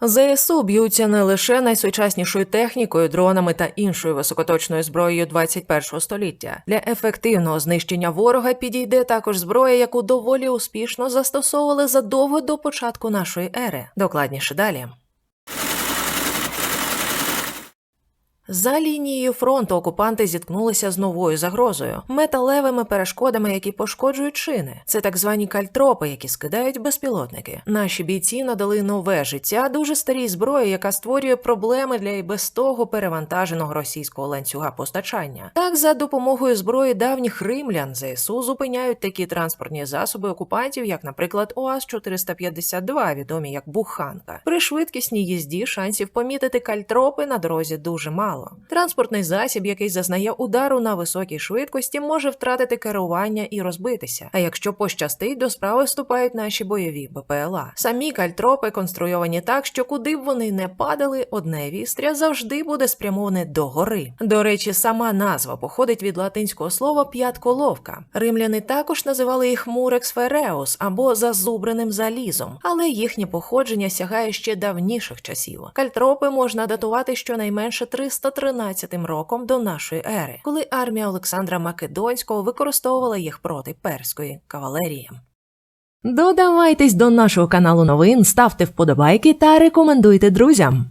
ЗСУ б'ються не лише найсучаснішою технікою, дронами та іншою високоточною зброєю 21 століття. Для ефективного знищення ворога підійде також зброя, яку доволі успішно застосовували задовго до початку нашої ери. Докладніше далі. За лінією фронту окупанти зіткнулися з новою загрозою металевими перешкодами, які пошкоджують шини. Це так звані кальтропи, які скидають безпілотники. Наші бійці надали нове життя дуже старій зброї, яка створює проблеми для і без того перевантаженого російського ланцюга постачання. Так, за допомогою зброї давніх римлян ЗСУ зупиняють такі транспортні засоби окупантів, як, наприклад, УАЗ 452 відомі як буханка. При швидкісній їзді шансів помітити кальтропи на дорозі дуже мало. Транспортний засіб, який зазнає удару на високій швидкості, може втратити керування і розбитися. А якщо пощастить, до справи вступають наші бойові БПЛА. Самі кальтропи конструйовані так, що куди б вони не падали, одне вістря завжди буде спрямоване догори. До речі, сама назва походить від латинського слова п'ятколовка. Римляни також називали їх мурекс фереус або зазубреним залізом, але їхнє походження сягає ще давніших часів. Кальтропи можна датувати щонайменше 313 роком до нашої ери, коли армія Олександра Македонського використовувала їх проти перської кавалерії. Додавайтесь до нашого каналу новин, ставте вподобайки та рекомендуйте друзям.